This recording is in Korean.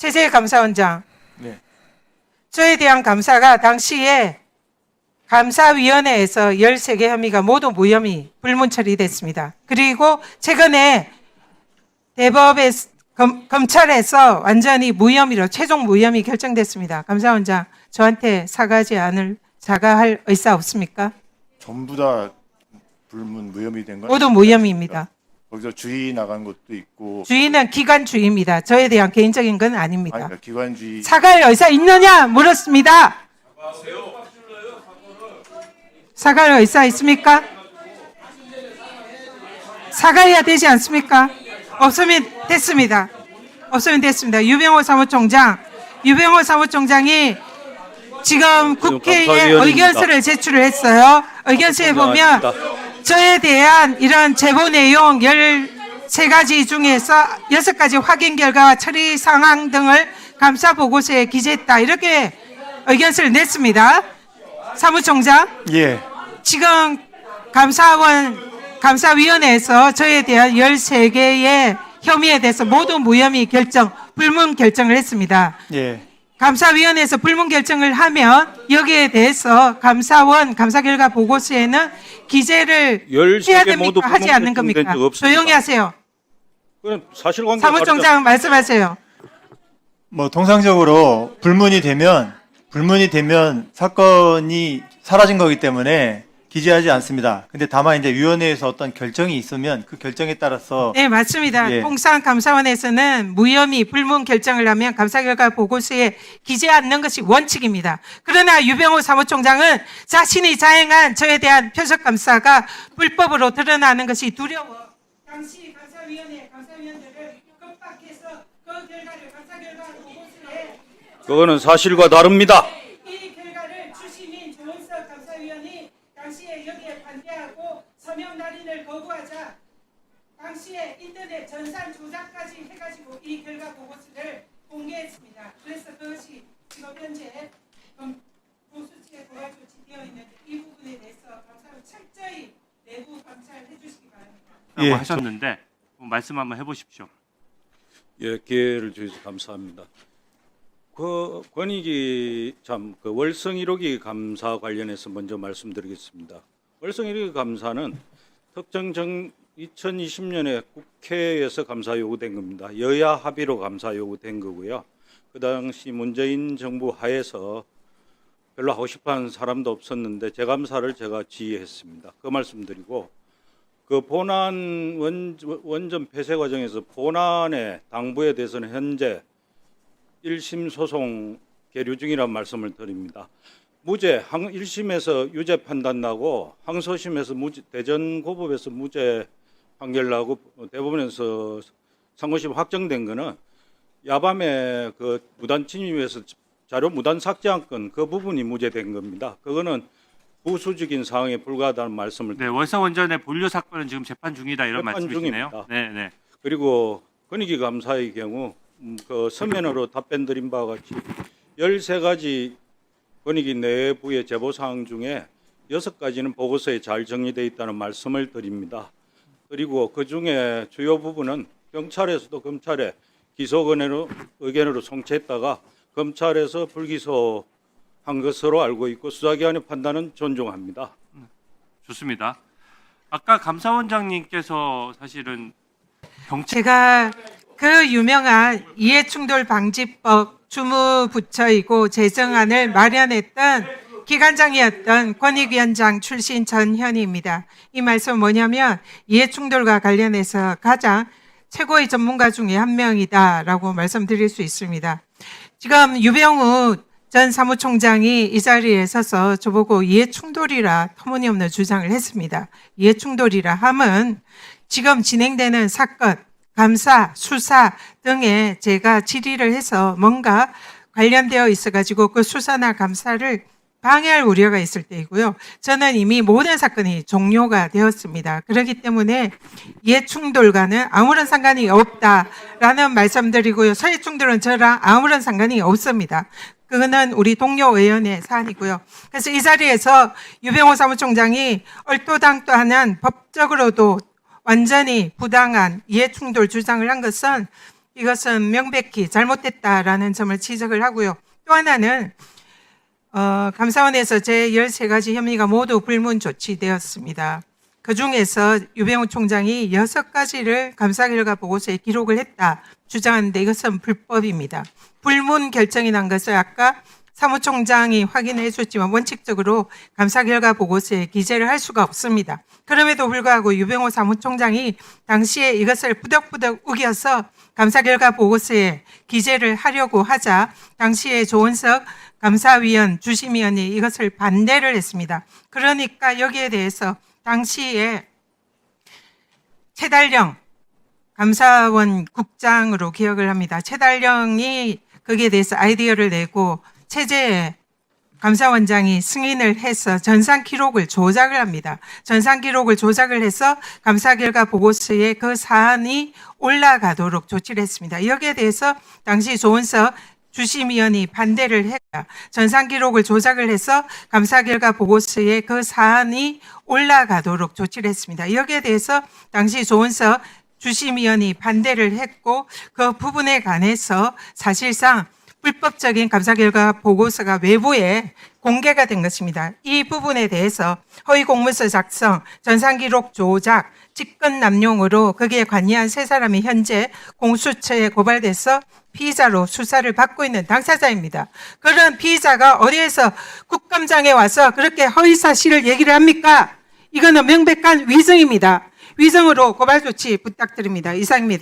최재 감사원장, 네. 저에 대한 감사가 당시에 감사위원회에서 13개 혐의가 모두 무혐의 불문 처리됐습니다. 그리고 최근에 대법에 검, 검찰에서 완전히 무혐의로 최종 무혐의 결정됐습니다. 감사원장, 저한테 사과하지 않을 사과할 의사 없습니까? 전부 다 불문 무혐의 된 건. 모두 무혐의입니다. 거기서 주의 나간 것도 있고. 주의는 기관주의입니다. 저에 대한 개인적인 건 아닙니다. 아니, 그러니까 기관주의. 사과할 의사 있느냐 물었습니다. 사과할 의사 있습니까? 사과해야 되지 않습니까? 없으면 됐습니다. 없으면 됐습니다. 유병호 사무총장, 유병호 사무총장이 지금 국회에 감사위원입니다. 의견서를 제출을 했어요. 의견서에 보면 저에 대한 이런 제보 내용 13가지 중에서 6가지 확인 결과와 처리 상황 등을 감사 보고서에 기재했다. 이렇게 의견서를 냈습니다. 사무총장, 예. 지금 감사원 감사위원회에서 저에 대한 13개의 혐의에 대해서 모두 무혐의 결정, 불문 결정을 했습니다. 예. 감사위원회에서 불문 결정을 하면 여기에 대해서 감사원 감사 결과 보고서에는 기재를 해야 13개 모두 됩니까? 하지 불문 않는 결정된 겁니까? 적 없습니다. 조용히 하세요. 그럼 사실관계 사무총장 말씀하세요. 뭐 통상적으로 불문이 되면 불문이 되면 사건이 사라진 거기 때문에 기재하지 않습니다. 근데 다만 이제 위원회에서 어떤 결정이 있으면 그 결정에 따라서 네, 맞습니다. 예. 통상 감사원에서는 무혐의 불문 결정을 하면 감사 결과 보고서에 기재 않는 것이 원칙입니다. 그러나 유병호 사무총장은 자신이 자행한 저에 대한 표적 감사가 불법으로 드러나는 것이 두려워. 당시 감사위원회 감사위원들을 급박해서 그 결과를 감사 결과 보고서에 그거는 사실과 다릅니다. 이 결과를 추심인 조은석 감사위원이 당시에 여기에 반대하고 서명 날인을 거부하자 당시에 인터넷 전산 조작까지 해가지고 이 결과 보고서를 공개했습니다. 그래서 그것이 지금 현재 검- 보수치에 고발 조치되어 있는데 이 부분에 대해서 감사를 철저히 내부 감찰해 주시기 바랍니다. 라고 예, 하셨는데 말씀 한번 해보십시오. 예, 기회를 주셔서 감사합니다. 그 권익위 참그 월성 1호기 감사 관련해서 먼저 말씀드리겠습니다. 월성 1호기 감사는 특정 정 2020년에 국회에서 감사 요구된 겁니다. 여야 합의로 감사 요구된 거고요. 그 당시 문재인 정부 하에서 별로 하고 싶어하는 사람도 없었는데 재감사를 제가 지휘했습니다. 그 말씀드리고 그 본안 원, 원전 폐쇄 과정에서 본안의 당부에 대해서는 현재 1심 소송 계류 중이라는 말씀을 드립니다. 무죄, 항 1심에서 유죄 판단 나고 항소심에서 무죄, 대전 고법에서 무죄 판결 나고 대법원에서 상고심 확정된 거는 야밤에 그 무단 침입에서 자료 무단 삭제한 건 그 부분이 무죄된 겁니다. 그거는 부수적인 상황에 불과하다는 말씀을 네, 월성 원전의 본료 사건은 지금 재판 중이다 이런 재판 말씀이시네요. 중입니다. 네, 네. 그리고 권익위 감사의 경우 음, 그 서면으로 답변 드린 바와 같이 13가지 권익위 내부의 제보 사항 중에 6가지는 보고서에 잘 정리되어 있다는 말씀을 드립니다. 그리고 그 중에 주요 부분은 경찰에서도 검찰에 기소 의견으로, 의견으로 송치했다가 검찰에서 불기소 한 것으로 알고 있고 수사기관의 판단은 존중합니다. 좋습니다. 아까 감사원장님께서 사실은 경찰 제가 그 유명한 이해충돌 방지법 주무부처이고 제정안을 마련했던 기관장이었던 권익위원장 출신 전현희입니다. 이 말씀은 뭐냐면 이해충돌과 관련해서 가장 최고의 전문가 중에 한 명이다라고 말씀드릴 수 있습니다. 지금 유병우 전 사무총장이 이 자리에 서서 저보고 이해충돌이라 터무니없는 주장을 했습니다. 이해충돌이라 함은 지금 진행되는 사건, 감사, 수사 등에 제가 질의를 해서 뭔가 관련되어 있어가지고 그 수사나 감사를 방해할 우려가 있을 때이고요. 저는 이미 모든 사건이 종료가 되었습니다. 그렇기 때문에 이해충돌과는 아무런 상관이 없다라는 말씀드리고요. 서해충돌은 저랑 아무런 상관이 없습니다. 그거는 우리 동료 의원의 사안이고요. 그래서 이 자리에서 유병호 사무총장이 얼토당토하는 법적으로도 완전히 부당한 이해충돌 주장을 한 것은 이것은 명백히 잘못됐다라는 점을 지적을 하고요. 또 하나는 어, 감사원에서 제 13가지 혐의가 모두 불문 조치되었습니다. 그 중에서 유병우 총장이 여섯 가지를 감사 결과 보고서에 기록을 했다 주장하는데 이것은 불법입니다. 불문 결정이 난 것을 아까 사무총장이 확인해 줬지만 원칙적으로 감사 결과 보고서에 기재를 할 수가 없습니다. 그럼에도 불구하고 유병호 사무총장이 당시에 이것을 부덕부덕 우겨서 감사 결과 보고서에 기재를 하려고 하자 당시에 조은석 감사위원 주심위원이 이것을 반대를 했습니다. 그러니까 여기에 대해서 당시에 최달령 감사원 국장으로 기억을 합니다. 최달령이 거기에 대해서 아이디어를 내고 체제에 감사원장이 승인을 해서 전산 기록을 조작을 합니다. 전산 기록을 조작을 해서 감사 결과 보고서에 그 사안이 올라가도록 조치를 했습니다. 여기에 대해서 당시 조은석 주심위원이 반대를 했다. 전산 기록을 조작을 해서 감사 결과 보고서에 그 사안이 올라가도록 조치를 했습니다. 여기에 대해서 당시 조은석 주심위원이 반대를 했고 그 부분에 관해서 사실상 불법적인 감사 결과 보고서가 외부에 공개가 된 것입니다. 이 부분에 대해서 허위 공문서 작성, 전산 기록 조작, 직권 남용으로 거기에 관여한 세 사람이 현재 공수처에 고발돼서 피의자로 수사를 받고 있는 당사자입니다. 그런 피의자가 어디에서 국감장에 와서 그렇게 허위 사실을 얘기를 합니까? 이거는 명백한 위증입니다. 위증으로 고발 조치 부탁드립니다. 이상입니다.